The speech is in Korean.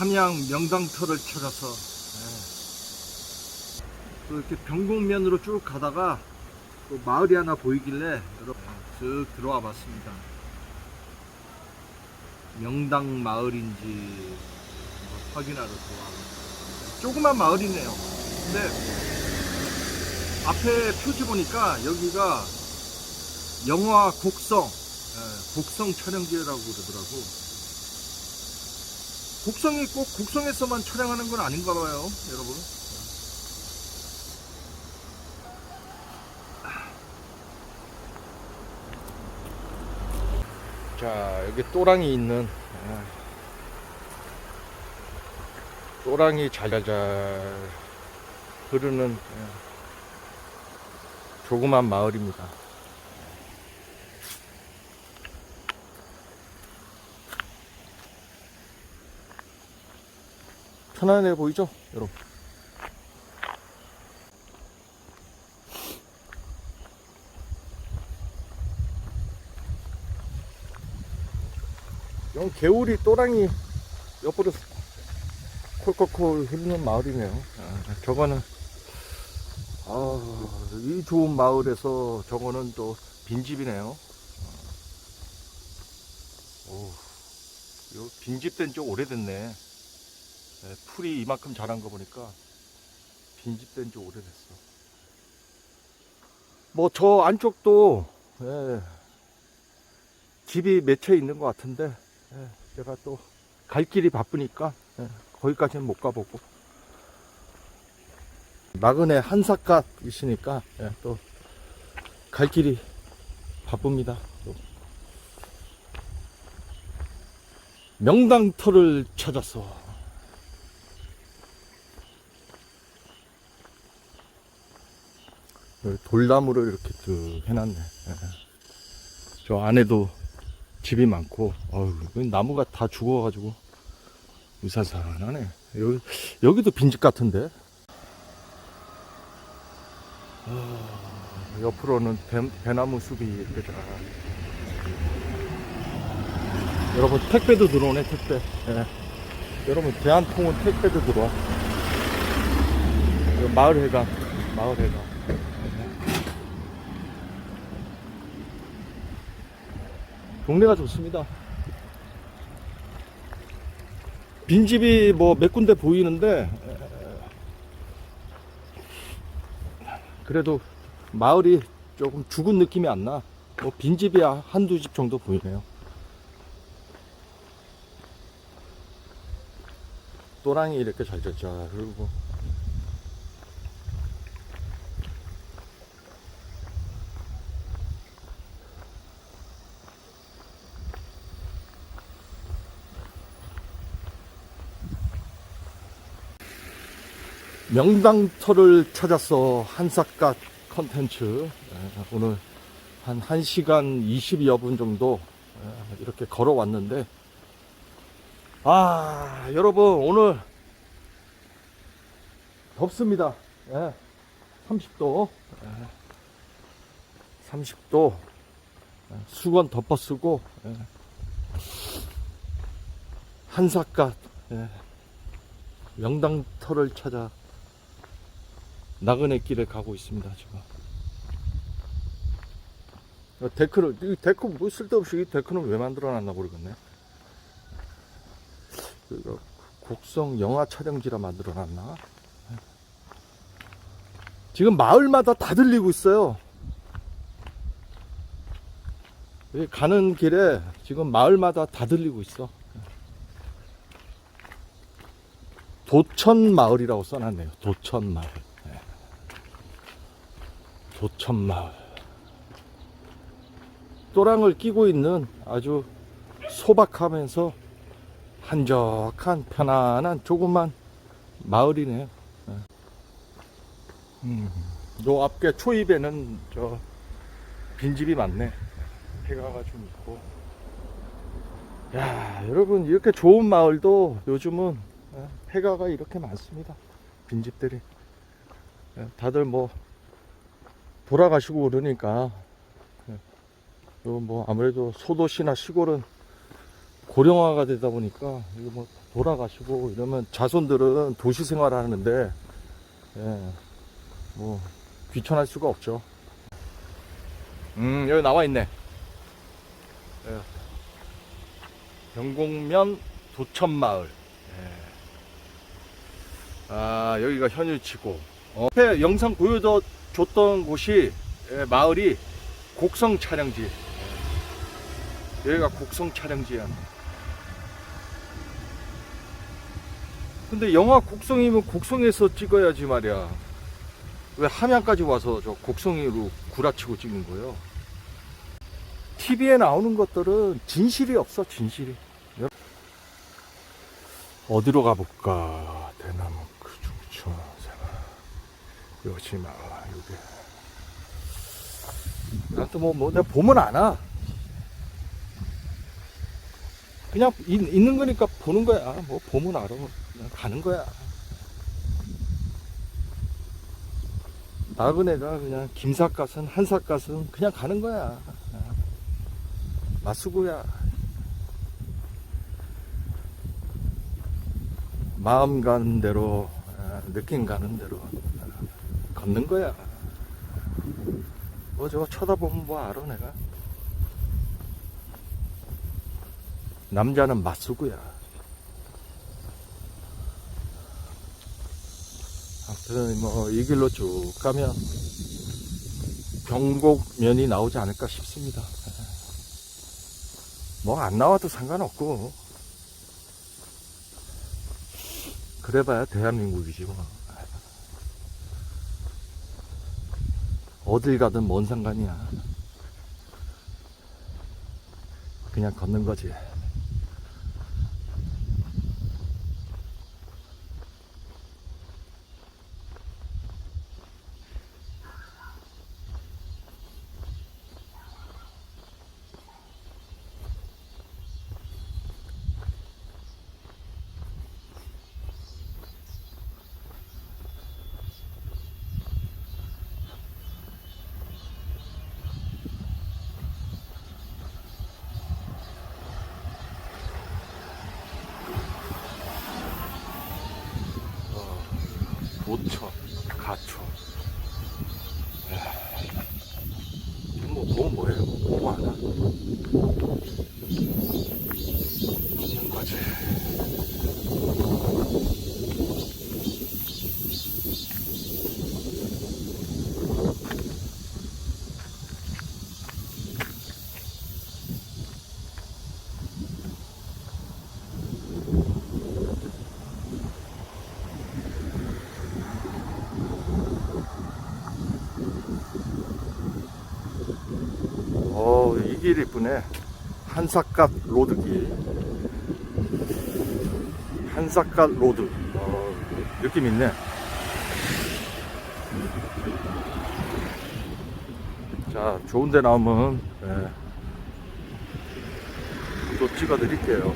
함양 명당터를 찾아서 예. 또 이렇게 병곡면으로 쭉 가다가 또 마을이 하나 보이길래 쓱 들어와 봤습니다. 명당 마을인지 확인하러 들어와. 조그만 마을이네요. 근데 앞에 표지 보니까 여기가 영화 곡성, 예, 곡성 촬영지라고 그러더라고. 곡성이 꼭 곡성에서만 촬영하는 건 아닌가 봐요, 여러분. 자, 여기 또랑이 있는 예, 또랑이 잘잘 흐르는 예, 조그만 마을입니다. 편안해 보이죠, 여러분? 영 개울이 또랑이 옆으로 콜콜콜 흐르는 마을이네요. 아, 저거는 아, 이 좋은 마을에서 저거는 또 빈집이네요. 오, 요 빈집 된 지 오래됐네. 네, 풀이 이만큼 자란 거 보니까 빈집된 지 오래됐어. 뭐 저 안쪽도 예, 집이 몇 채 있는 것 같은데 예, 제가 또 갈 길이 바쁘니까 예, 거기까지는 못 가보고 나그네 한삿갓 있으니까 예, 또갈 길이 바쁩니다. 또. 명당터를 찾아서 여기 돌나무를 이렇게 쭉 해놨네. 예. 저 안에도 집이 많고, 이 나무가 다 죽어가지고, 유산산하네. 여기, 여기도 빈집 같은데. 아, 옆으로는 배, 배나무 숲이 이렇게 다. 여러분, 택배도 들어오네, 택배. 예. 여러분, 대한통운 택배도 들어와. 이거 마을회관, 마을회관. 동네가 좋습니다. 빈집이 뭐 몇 군데 보이는데 그래도 마을이 조금 죽은 느낌이 안 나. 뭐 빈집이 한두 집 정도 보이네요. 또랑이 이렇게 잘 졌죠. 그리고 명당터를 찾아서 한삿갓 컨텐츠 예, 오늘 한 1시간 20여 분 정도 예, 이렇게 걸어왔는데 아 여러분 오늘 덥습니다. 예, 30도. 30도. 예, 수건 덮어 쓰고 예, 명당터를 찾아 나그네 길에 가고 있습니다 지금. 어, 데크를 이 데크 뭐 쓸데없이 이 데크는 왜 만들어놨나 모르겠네. 이거 곡성 영화 촬영지라 만들어놨나? 지금 마을마다 다 들리고 있어요. 여기 가는 길에 지금 마을마다 다 들리고 있어. 도천 마을이라고 써놨네요. 도천 마을 도천마을 또랑을 끼고 있는 아주 소박하면서 한적한 편안한 조그만 마을이네요. 예. 음, 요 앞에 초입에는 저 빈집이 많네. 해가가 좀 있고. 야, 여러분 이렇게 좋은 마을도 요즘은 예, 폐가가 이렇게 많습니다. 빈집들이. 예, 다들 뭐 돌아가시고 그러니까 요뭐 아무래도 소도시나 시골은 고령화가 되다 보니까 이거 뭐 돌아가시고 이러면 자손들은 도시 생활을 하는데 예, 뭐 귀천할 수가 없죠. 음 여기 나와 있네. 예. 영곡면 도천마을. 예. 아 여기가 현일치고. 어, 앞에 영상 보여줬던 곳이 예, 마을이 곡성 촬영지. 예. 여기가 곡성 촬영지야. 근데 영화 곡성이면 곡성에서 찍어야지 말이야. 왜 함양까지 와서 저 곡성이로 구라치고 찍는 거예요? TV에 나오는 것들은 진실이 없어, 진실이. 어디로 가볼까? 대나무 그 중천 생활. 여지마, 여기. 나도 뭐, 뭐, 내가 보면 알아. 그냥 있, 있는 거니까 보는 거야. 뭐, 보면 알아. 그냥 가는 거야. 나그네가 그냥 김삿갓은 한삿갓은 그냥 가는 거야. 마수구야. 마음 가는 대로, 아, 느낌 가는 대로 아, 걷는 거야. 뭐 저거 쳐다보면 뭐 알아 내가. 남자는 맞수구야. 아무튼 뭐 이 길로 쭉 가면 경곡면이 나오지 않을까 싶습니다. 뭐 안 나와도 상관없고 그래봐야 대한민국이지 뭐. 어딜 가든 뭔 상관이야. 그냥 걷는 거지. 도천, 가천. 뭐, 뭐, 뭐예요? 뭐 하나? 걷는 거지. 길 이쁘네. 한삿갓 로드길. 한삿갓 로드. 어, 느낌 있네. 자, 좋은 데 나오면, 예, 또 찍어 드릴게요.